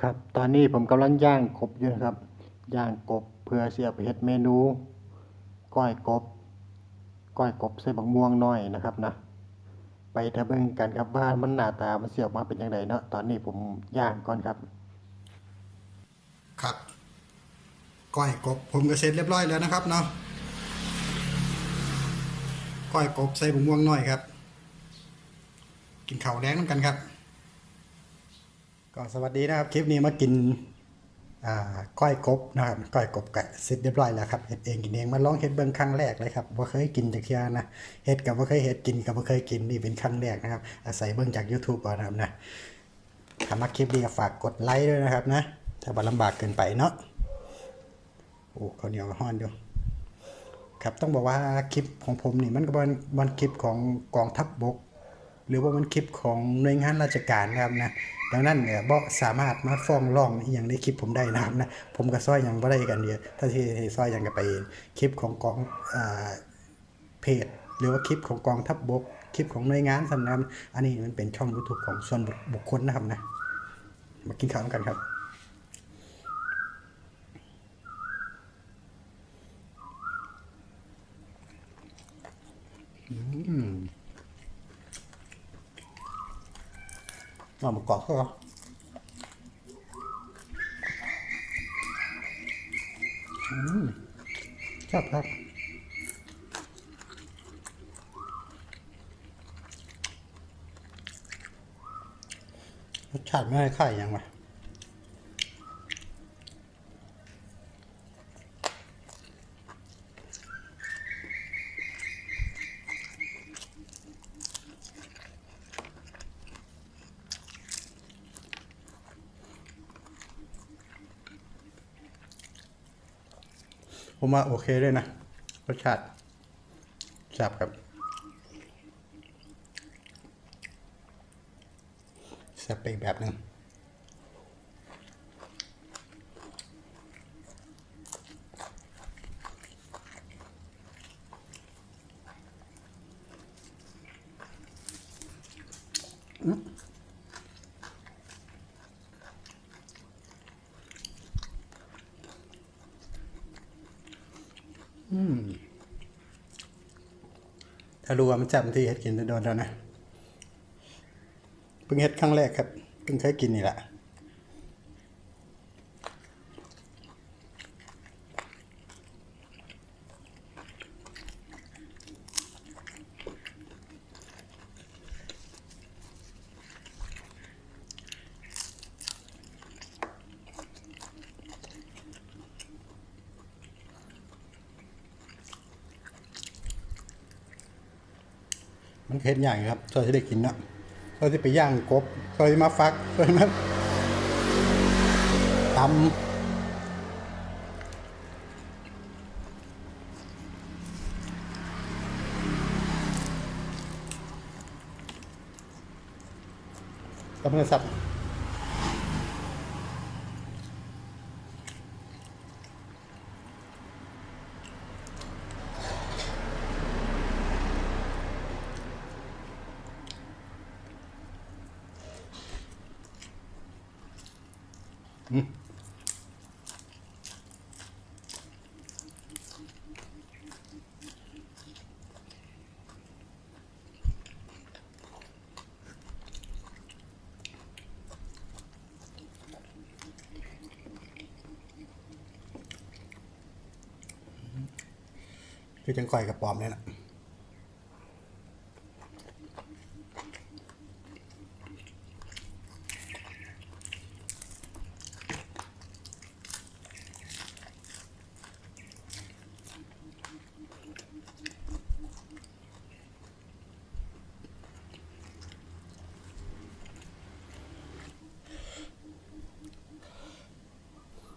ครับตอนนี้ผมกำลังย่างกบอยู่นะครับย่างกบเพื่อเสียไปเฮ็ดเมนู ก้อยกบ ก้อยกบใส่บักม่วงน้อยนะครับนะ ไปทะเบิ่งกันครับว่ามันหน้าตามันเสียออกมาเป็นยังไงเนาะตอนนี้ผมย่างก่อนครับ ครับก้อยกบผมก็เสร็จเรียบร้อยแล้วนะครับเนาะก้อยกบใส่บุม่วงน้อยครับ กินข้าวแดงน้ำกันครับ ก็สวัสดีนะครับคลิปนี้มากินก้อยกบนะครับก้อยกบกะเสร็จเรียบร้อยแล้วครับเฮ็ดเองกินเองมาลองเฮ็ดเบิ่งครั้งแรกเลยครับบ่าเคยกินจากเที่ยนะเฮ็ดกับบ่าเคยเฮ็ดกินกับบ่าเคยกินนี่เป็นครั้งแรกนะครับ อาศัยเบิ่งจาก YouTube ก่อนนะครับนะถ้ามาคลิปนี้ก็ฝากกดไลค์ด้วยนะครับนะถ้าบ่ลำบากเกินไปเนาะโอ้ข้าวเหนียวห้อนอยู่ครับต้องบอกว่าคลิปของผมนี่มันก็เป็นมันคลิปของกองทัพบบก หรือว่ามันคลิปของหน่วยงานราชการนะครับนะดังนั้นเนี่ยบ่สามารถมาฟ้องร้องอหย่างในคลิปผมได้นะครับนะผมกับซ้อยอยังบ่ได้กันเดียวถ้าที่ซ้อยอยังก็ไปคลิปของกองอ่าเพจหรือว่าคลิปของกองทัพบบกคลิปของหน่วยงานสำนักอันนี้มันเป็นช่อง YouTube ของส่วนบุคคลนะครับนะมากินข้าวกันครับ เอามากรอบก็อืมชอบครับรสชาติไม่ค่อยค่ายยังวะ ผมว่าโอเคเลยนะรสชาติจับครับแซ่บไปอีกแบบหนึ่ง ถ้ารู้ว่ามันจำที่เฮ็ดกินโดนแล้วนะ เพิ่งเฮ็ดครั้งแรกครับ เพิ่งเคยกินนี่แหละ เห็ดใหญ่ครับซอยที่ได้กินนะซอยที่ไปย่างกบซอยที่มาฟักซอยมาตำทำเนื้สัต คือจังก่อยกับปอมเนี่ยนะ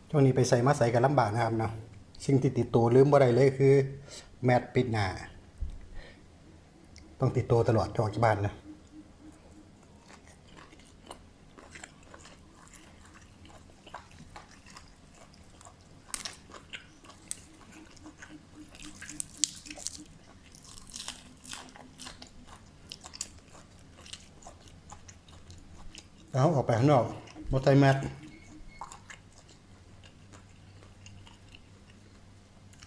ช่วงนี้ไปใส่มาใส่กันลำบากนะครับเนาะสิ่งที่ติดตัวลืมบ่ได้เลยคือ แมตปิดหน้าต้องติดตัวตลอดจะออกจากบ้านนะเอาออกไปข้างนอกบอใส่แมส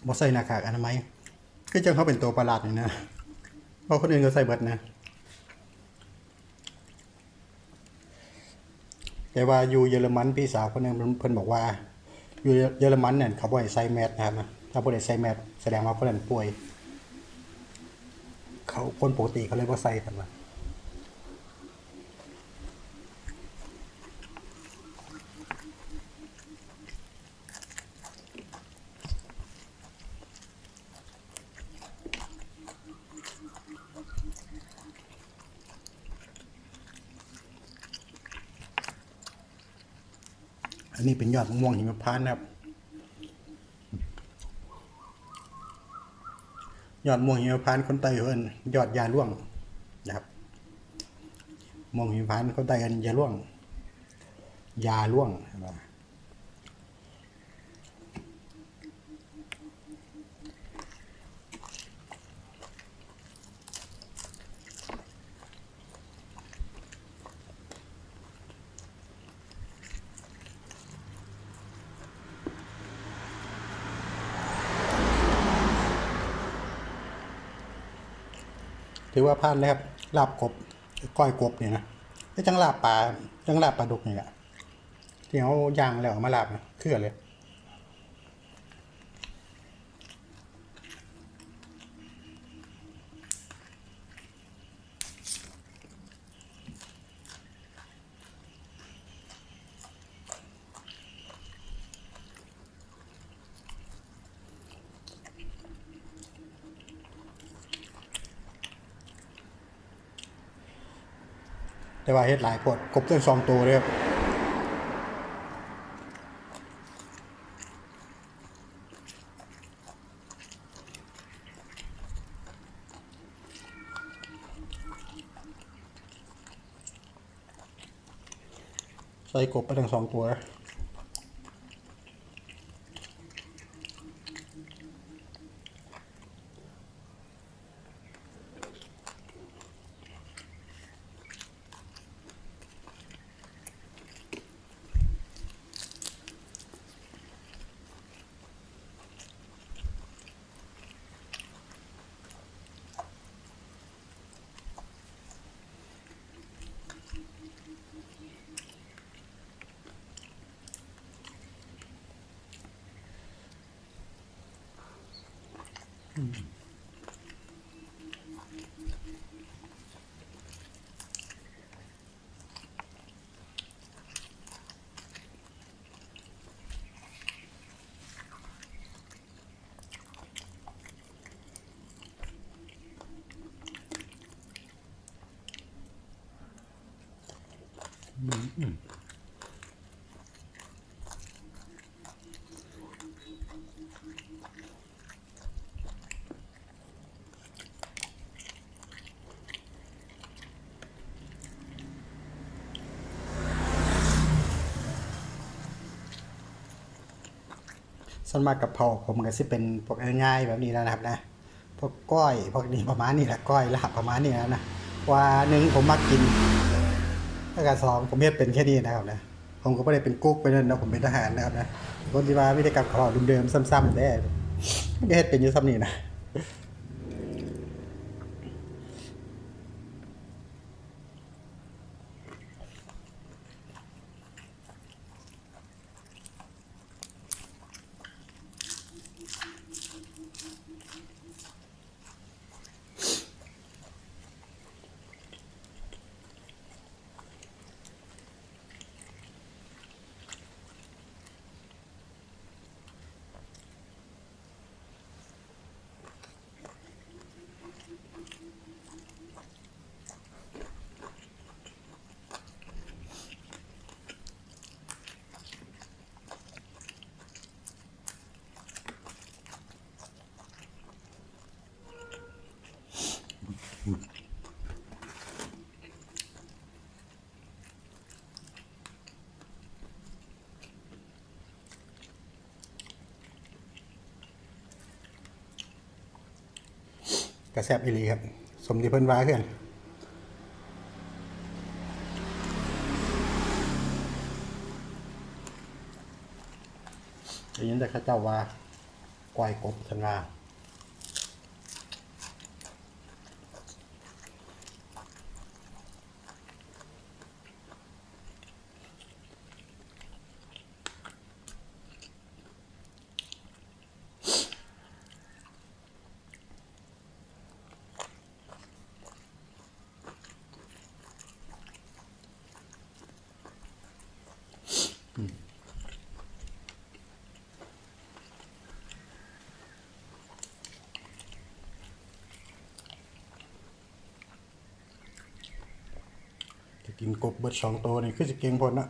บ่ใส่หน้ากากอนามัยคือจังเขาเป็นตัวประหลาดนี่นะเพราะคนอื่นก็ใส่เบิดนะ แต่ว่าอยู่เยอรมันพี่สาวคนหนึงเพิ่นเพิ่นบอกว่า อยู่เยอรมันเนี่ยเขาบ่ให้ใส่แมสนะครับถ้าบ่ได้ใส่แมสแสดงว่าคนนั้นป่วย เขาคนปกติเขาเลยบ่ใส่กันว่า อันนี้เป็นยอดมะม่วงหิมพานต์นะครับ ยอดม่วงหิมพานต์คนไต้เอิ้นยอดยาล่วงนะครับม่วงหิมพานต์คนไต้เอินยาล่วง ยาล่วงนะ ถือว่าพลาดแล้วครับลาบกบก้อยกบเนี่ยนะไม่จังลาบปลาจังลาบปลาดุกนี่แหละที่เขาย่างแล้วมาลาบนะคือเลย แต่ว่าเฮ็ดหลายโพดกบเต้นสองตัวเลยบใส่กบไปทั้งสองตัว 음. 음, 음. ส่วนมากกับเผาผมก็สิเป็นพวกง่ายๆแบบนี้แล้วนะครับนะพวกก้อยพวกนี้ประมาณนี้แหละก้อยลาบประมาณนี้แล้วนะว่าหนึ่งผมมักกินแล้วก็สองผมเฮ็ดเป็นแค่นี้นะครับนะผมก็ไม่ได้เป็นกุ๊กไปนั่นนะผมเป็นทหารนะครับนะคนที่ว่าวิธีการขอเดิมๆซ้ำๆได้เฮ็ดเป็นอยู่ซ้ำนี่นะ กระแซบอีลีครับ สมที่เพิ่นว่าคือนได้ยินแต่ข้าเจ้าว่าก้อยกบทันว่า กินกบเบิดสองตัวนี่คือจะเก่งพอนะ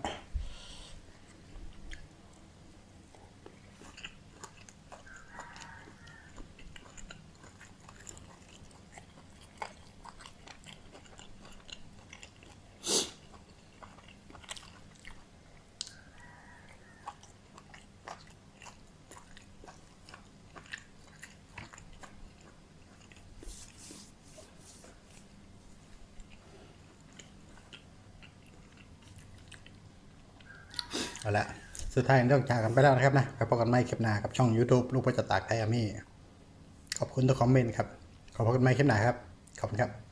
เอาละสุดท้ายต้องจากกันไปแล้วนะครับนะไปพบกันใหม่คลิปหน้ากับช่อง YouTube ลูกประจัตากไทยอามี่ขอบคุณทุกคอมเมนต์ครับขอบคุณใหม่คลิปหน้าครับขอบคุณครับ